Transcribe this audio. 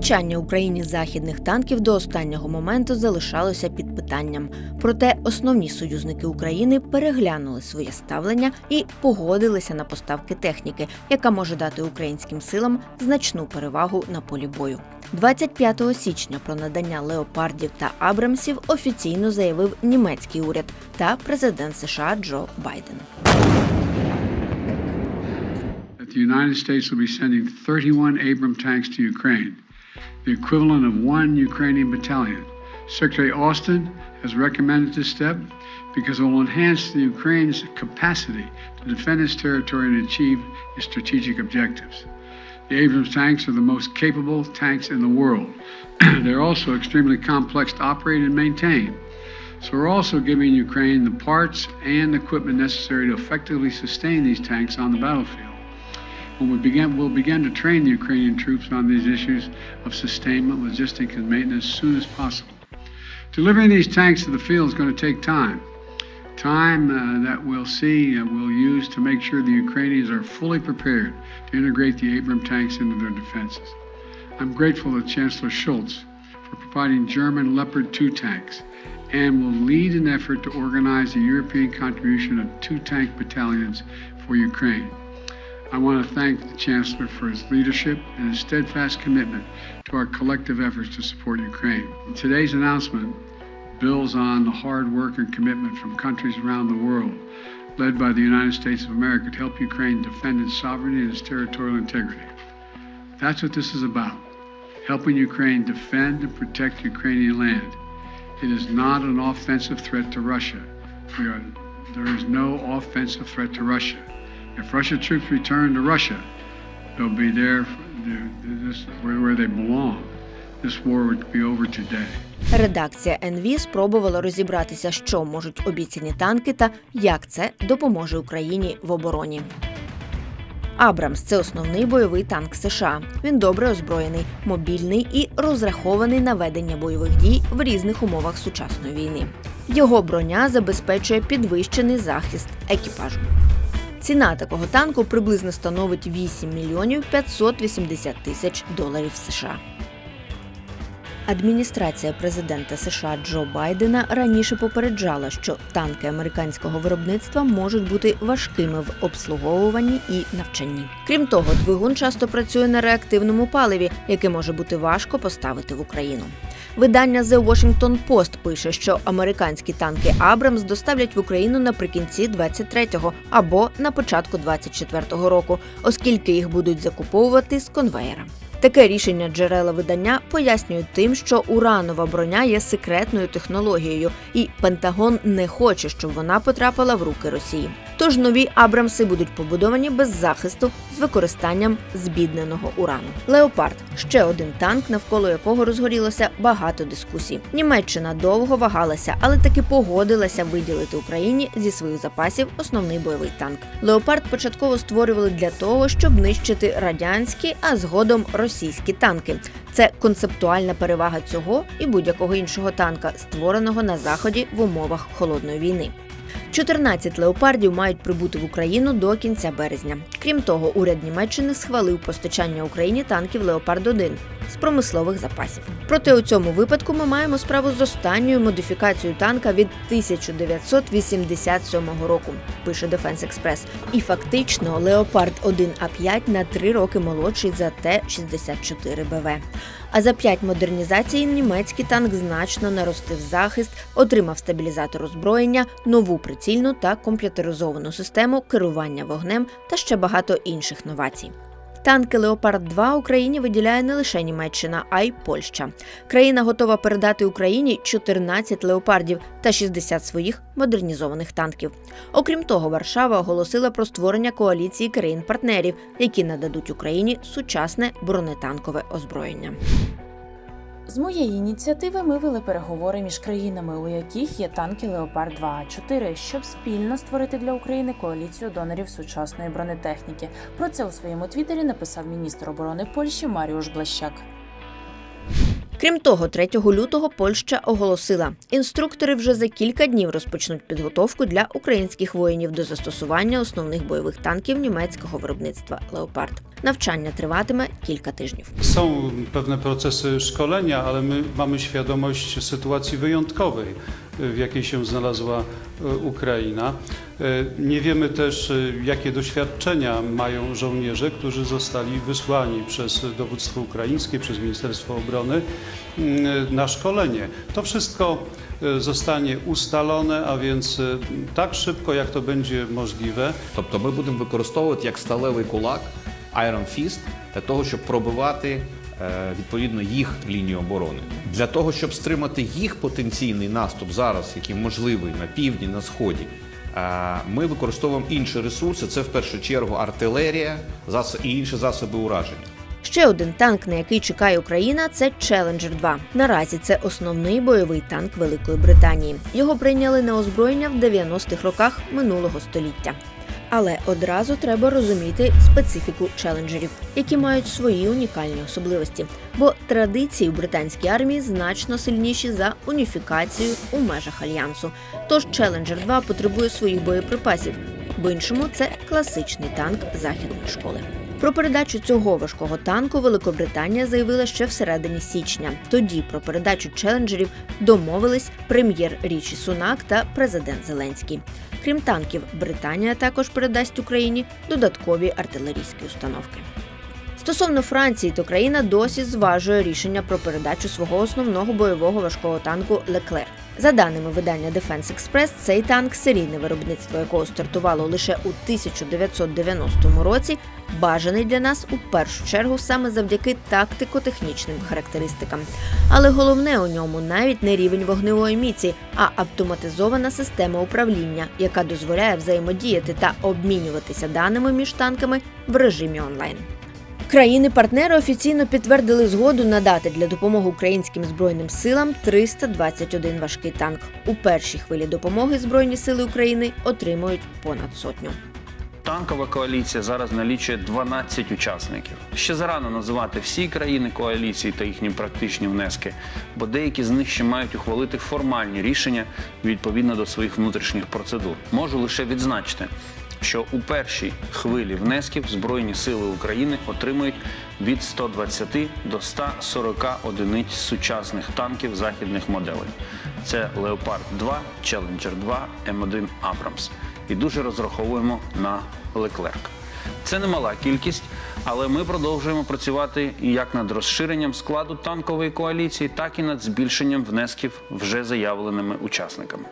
Постачання Україні західних танків до останнього моменту залишалося під питанням. Проте основні союзники України переглянули своє ставлення і погодилися на поставки техніки, яка може дати українським силам значну перевагу на полі бою. 25 січня про надання леопардів та Абрамсів офіційно заявив німецький уряд та президент США Джо Байден. the United States will be sending 31 Abram tanks to Ukraine, the equivalent of one Ukrainian battalion. Secretary Austin has recommended this step because it will enhance the Ukraine's capacity to defend its territory and achieve its strategic objectives. The Abrams tanks are the most capable tanks in the world. They're also extremely complex to operate and maintain. So we're also giving Ukraine the parts and equipment necessary to effectively sustain these tanks on the battlefield. When we begin, we'll begin to train the Ukrainian troops on these issues of sustainment, logistics, and maintenance as soon as possible. Delivering these tanks to the field is going to take time. Time uh, that we'll see uh, we'll use to make sure the Ukrainians are fully prepared to integrate the Abram tanks into their defenses. I'm grateful to Chancellor Schultz for providing German Leopard 2 tanks and will lead an effort to organize a European contribution of two tank battalions for Ukraine. I want to thank the Chancellor for his leadership and his steadfast commitment to our collective efforts to support Ukraine. Today's announcement builds on the hard work and commitment from countries around the world, led by the United States of America, to help Ukraine defend its sovereignty and its territorial integrity. That's what this is about helping Ukraine defend and protect Ukrainian land. It is not an offensive threat to Russia. Are, there is no offensive threat to Russia. If Russian troops return to Russia, they'll be there where they belong. This war would be over today. Редакція НВ спробувала розібратися, що можуть обіцяні танки та як це допоможе Україні в обороні. Абрамс це основний бойовий танк США. Він добре озброєний, мобільний і розрахований на ведення бойових дій в різних умовах сучасної війни. Його броня забезпечує підвищений захист екіпажу. Ціна такого танку приблизно становить 8 мільйонів 580 тисяч доларів США. Адміністрація президента США Джо Байдена раніше попереджала, що танки американського виробництва можуть бути важкими в обслуговуванні і навчанні. Крім того, двигун часто працює на реактивному паливі, яке може бути важко поставити в Україну. Видання The Washington Post пише, що американські танки Абрамс доставлять в Україну наприкінці 23-го або на початку 24-го року, оскільки їх будуть закуповувати з конвеєра. Таке рішення джерела видання пояснюють тим, що уранова броня є секретною технологією, і Пентагон не хоче, щоб вона потрапила в руки Росії. Тож нові Абрамси будуть побудовані без захисту з використанням збідненого урану. Леопард ще один танк, навколо якого розгорілося багато дискусій. Німеччина довго вагалася, але таки погодилася виділити Україні зі своїх запасів основний бойовий танк. Леопард початково створювали для того, щоб нищити радянські, а згодом російські танки. Це концептуальна перевага цього і будь-якого іншого танка, створеного на заході в умовах холодної війни. 14 леопардів мають прибути в Україну до кінця березня. Крім того, уряд Німеччини схвалив постачання Україні танків Леопард 1 з промислових запасів. Проте у цьому випадку ми маємо справу з останньою модифікацією танка від 1987 року, пише Defense Express. І фактично Леопард 1 А5 на 3 роки молодший за Т-64 БВ. А за 5 модернізацій німецький танк значно наростив захист, отримав стабілізатор озброєння, нову прицільну та комп'ютеризовану систему керування вогнем та ще багато інших новацій. Танки Леопард 2 Україні виділяє не лише Німеччина, а й Польща. Країна готова передати Україні 14 леопардів та 60 своїх модернізованих танків. Окрім того, Варшава оголосила про створення коаліції країн-партнерів, які нададуть Україні сучасне бронетанкове озброєння. З моєї ініціативи ми вели переговори між країнами, у яких є танки Леопард 2 а 4 щоб спільно створити для України коаліцію донорів сучасної бронетехніки. Про це у своєму твіттері написав міністр оборони Польщі Маріуш Блащак. Крім того, 3 лютого Польща оголосила, інструктори вже за кілька днів розпочнуть підготовку для українських воїнів до застосування основних бойових танків німецького виробництва Леопард. Навчання триватиме кілька тижнів. Są pewne procesy szkolenia, ale my mamy świadomość sytuacji wyjątkowej, w jakiej się znalazła e, Ukraina. E, Nie wiemy też, e, jakie doświadczenia mają żołnierze, którzy zostali wysłani przez dowództwo ukraińskie, przez Ministerstwo Obrony mm, na szkolenie. To wszystko e, zostanie ustalone, a więc e, tak szybko, jak to będzie możliwe. Тобто ми будемо використовувати як сталевий кулак Iron Fist для того, щоб пробивати е, відповідно їх лінію оборони. Для того, щоб стримати їх потенційний наступ зараз, який можливий на півдні, на сході. е, Ми використовуємо інші ресурси. Це в першу чергу артилерія і інші засоби ураження. Ще один танк, на який чекає Україна, це Challenger 2. Наразі це основний бойовий танк Великої Британії. Його прийняли на озброєння в 90-х роках минулого століття. Але одразу треба розуміти специфіку челенджерів, які мають свої унікальні особливості. Бо традиції в британській армії значно сильніші за уніфікацію у межах альянсу. Тож Челенджер 2 потребує своїх боєприпасів. В іншому це класичний танк західної школи. Про передачу цього важкого танку Великобританія заявила ще всередині січня. Тоді про передачу челенджерів домовились прем'єр Річі Сунак та президент Зеленський. Крім танків, Британія також передасть Україні додаткові артилерійські установки. Стосовно Франції, то країна досі зважує рішення про передачу свого основного бойового важкого танку Леклер. За даними видання Defense Express, цей танк, серійне виробництво якого стартувало лише у 1990 році, бажаний для нас у першу чергу саме завдяки тактико-технічним характеристикам. Але головне у ньому навіть не рівень вогневої міці, а автоматизована система управління, яка дозволяє взаємодіяти та обмінюватися даними між танками в режимі онлайн. Країни-партнери офіційно підтвердили згоду надати для допомоги українським збройним силам 321 важкий танк. У першій хвилі допомоги Збройні сили України отримують понад сотню. Танкова коаліція зараз налічує 12 учасників. Ще зарано називати всі країни коаліції та їхні практичні внески, бо деякі з них ще мають ухвалити формальні рішення відповідно до своїх внутрішніх процедур. Можу лише відзначити, що у першій хвилі внесків Збройні сили України отримують від 120 до 140 одиниць сучасних танків західних моделей. Це Леопард 2, Челенджер 2, М1 Абрамс. І дуже розраховуємо на Леклерк. Це немала кількість, але ми продовжуємо працювати як над розширенням складу танкової коаліції, так і над збільшенням внесків вже заявленими учасниками.